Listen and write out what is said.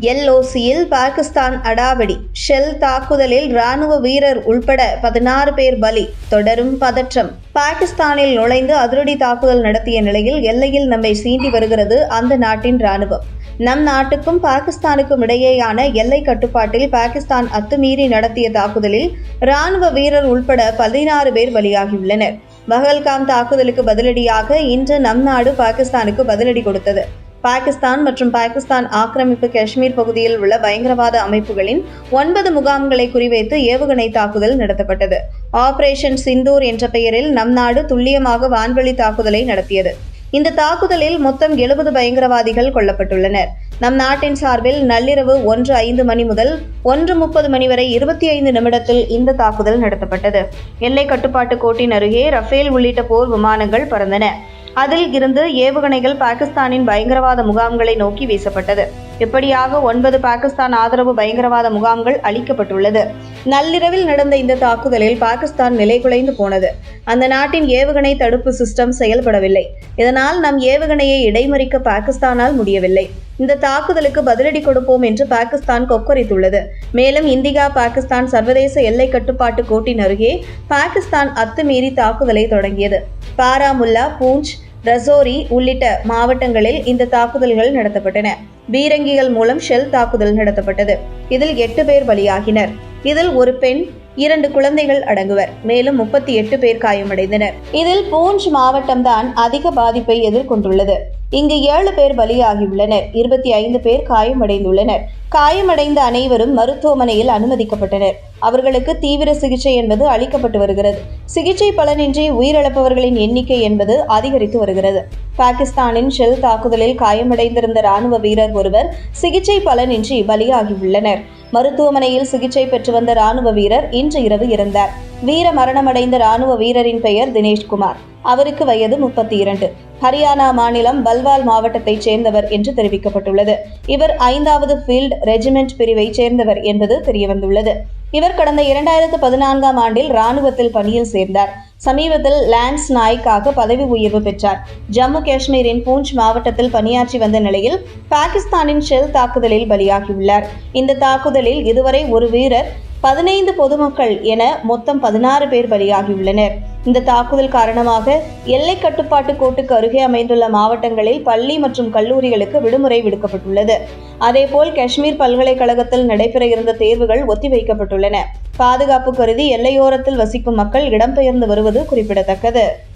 எல்ஓசியில் Pakistan அடாவடி. Shell தாக்குதலில் ராணுவ வீரர் உள்பட பதினாறு பேர் பலி. தொடரும் பதற்றம். பாகிஸ்தானில் நுழைந்து அதிரடி தாக்குதல் நடத்திய நிலையில் எல்லையில் நம்மை சீண்டி வருகிறது அந்த நாட்டின் ராணுவம் நம் நாட்டுக்கும் பாகிஸ்தானுக்கும் இடையேயான எல்லை கட்டுப்பாட்டில் பாகிஸ்தான் அத்துமீறி நடத்திய தாக்குதலில் ராணுவ வீரர் உள்பட பதினாறு பேர் பலியாகியுள்ளனர். பஹல்காம் தாக்குதலுக்கு பதிலடியாக இன்று நம் நாடு பாகிஸ்தானுக்கு பதிலடி கொடுத்தது. பாகிஸ்தான் மற்றும் பாகிஸ்தான் ஆக்கிரமிப்பு காஷ்மீர் பகுதியில் உள்ள பயங்கரவாத அமைப்புகளின் ஒன்பது முகாம்களை குறிவைத்து ஏவுகணை தாக்குதல் நடத்தப்பட்டது. ஆபரேஷன் சிந்தூர் என்ற பெயரில் நம் நாடு துல்லியமாக வான்வழி தாக்குதலை நடத்தியது. இந்த தாக்குதலில் மொத்தம் எழுபது பயங்கரவாதிகள் கொல்லப்பட்டுள்ளனர். நம் நாட்டின் சார்பில் நள்ளிரவு ஒன்று ஐந்து மணி முதல் ஒன்று முப்பது மணி வரை இருபத்தி ஐந்து நிமிடத்தில் இந்த தாக்குதல் நடத்தப்பட்டது. எல்லை கட்டுப்பாட்டு கோட்டின் அருகே ரஃபேல் உள்ளிட்ட போர் விமானங்கள் பறந்தன. அதில் இருந்து ஏவுகணைகள் பாகிஸ்தானின் பயங்கரவாத முகாம்களை நோக்கி வீசப்பட்டது. இப்படியாக ஒன்பது பாகிஸ்தான் ஆதரவு பயங்கரவாத முகாம்கள் அளிக்கப்பட்டுள்ளது நள்ளிரவில் நடந்த இந்த தாக்குதலில் பாகிஸ்தான் நிலைகுலைந்து போனது. அந்த நாட்டின் ஏவுகணை தடுப்பு சிஸ்டம் செயல்படவில்லை. இதனால் நம் ஏவுகணையை இடைமறிக்க பாகிஸ்தானால் முடியவில்லை. இந்த தாக்குதலுக்கு பதிலடி கொடுப்போம் என்று பாகிஸ்தான் கொக்கரித்துள்ளது. மேலும் இந்தியா பாகிஸ்தான் சர்வதேச எல்லை கட்டுப்பாட்டு கோட்டின் அருகே பாகிஸ்தான் அத்துமீறி தாக்குதலை தொடங்கியது. பாராமுல்லா பூஞ்ச் ரசோரி உள்ளிட்ட மாவட்டங்களில் இந்த தாக்குதல்கள் நடத்தப்பட்டன. பீரங்கிகள் மூலம் ஷெல் தாக்குதல் நடத்தப்பட்டது. இதில் எட்டு பேர் பலியாகினர். இதில் ஒரு பெண் இரண்டு குழந்தைகள் அடங்குவர். மேலும் முப்பத்தி எட்டு பேர் காயமடைந்தனர். இதில் பூஞ்ச் மாவட்டம்தான் அதிக பாதிப்பை எதிர்கொண்டுள்ளது. இங்கு ஏழு பேர் பலியாகியுள்ளனர். இருபத்தி ஐந்து பேர் காயமடைந்துள்ளனர். காயமடைந்த அனைவரும் மருத்துவமனையில் அனுமதிக்கப்பட்டனர். அவர்களுக்கு தீவிர சிகிச்சை என்பது அளிக்கப்பட்டு வருகிறது. சிகிச்சை பலனின்றி உயிரிழப்பவர்களின் எண்ணிக்கை என்பது அதிகரித்து வருகிறது. பாகிஸ்தானின் ஷெல் தாக்குதலில் காயமடைந்திருந்த ராணுவ வீரர் ஒருவர் சிகிச்சை பலனின்றி பலியாகியுள்ளனர். மருத்துவமனையில் சிகிச்சை பெற்று வந்த ராணுவ வீரர் இன்று இரவு இறந்தார். வீர மரணமடைந்த ராணுவ வீரரின் பெயர் தினேஷ்குமார். அவருக்கு வயது முப்பத்தி இரண்டு ஹரியானா மாநிலம் பல்வால் மாவட்டத்தைச் சேர்ந்தவர் என்று தெரிவிக்கப்பட்டுள்ளது. இவர் ஐந்தாவது ஃபீல்ட் ரெஜிமெண்ட் பிரிவை சேர்ந்தவர் என்பது தெரியவந்துள்ளது. இவர் கடந்த இரண்டாயிரத்து பதினான்காம் ஆண்டில் ராணுவத்தில் பணியில் சேர்ந்தார். சமீபத்தில் லான்ஸ் நாய்க்காக பதவி உயர்வு பெற்றார். ஜம்மு காஷ்மீரின் பூஞ்ச் மாவட்டத்தில் பணியாற்றி வந்த நிலையில் பாகிஸ்தானின் ஷெல் தாக்குதலில் பலியாகியுள்ளார். இந்த தாக்குதலில் இதுவரை ஒரு வீரர் பதினைந்து பொதுமக்கள் என மொத்தம் பதினாறு பேர் பலியாகியுள்ளனர். இந்த தாக்குதல் காரணமாக எல்லை கட்டுப்பாட்டு கோட்டுக்கு அருகே அமைந்துள்ள மாவட்டங்களில் பள்ளி மற்றும் கல்லூரிகளுக்கு விடுமுறை விடுக்கப்பட்டுள்ளது. அதேபோல் காஷ்மீர் பல்கலைக்கழகத்தில் நடைபெற இருந்த தேர்வுகள் ஒத்திவைக்கப்பட்டுள்ளன. பாதுகாப்பு கருதி எல்லையோரத்தில் வசிக்கும் மக்கள் இடம்பெயர்ந்து வருவது குறிப்பிடத்தக்கது.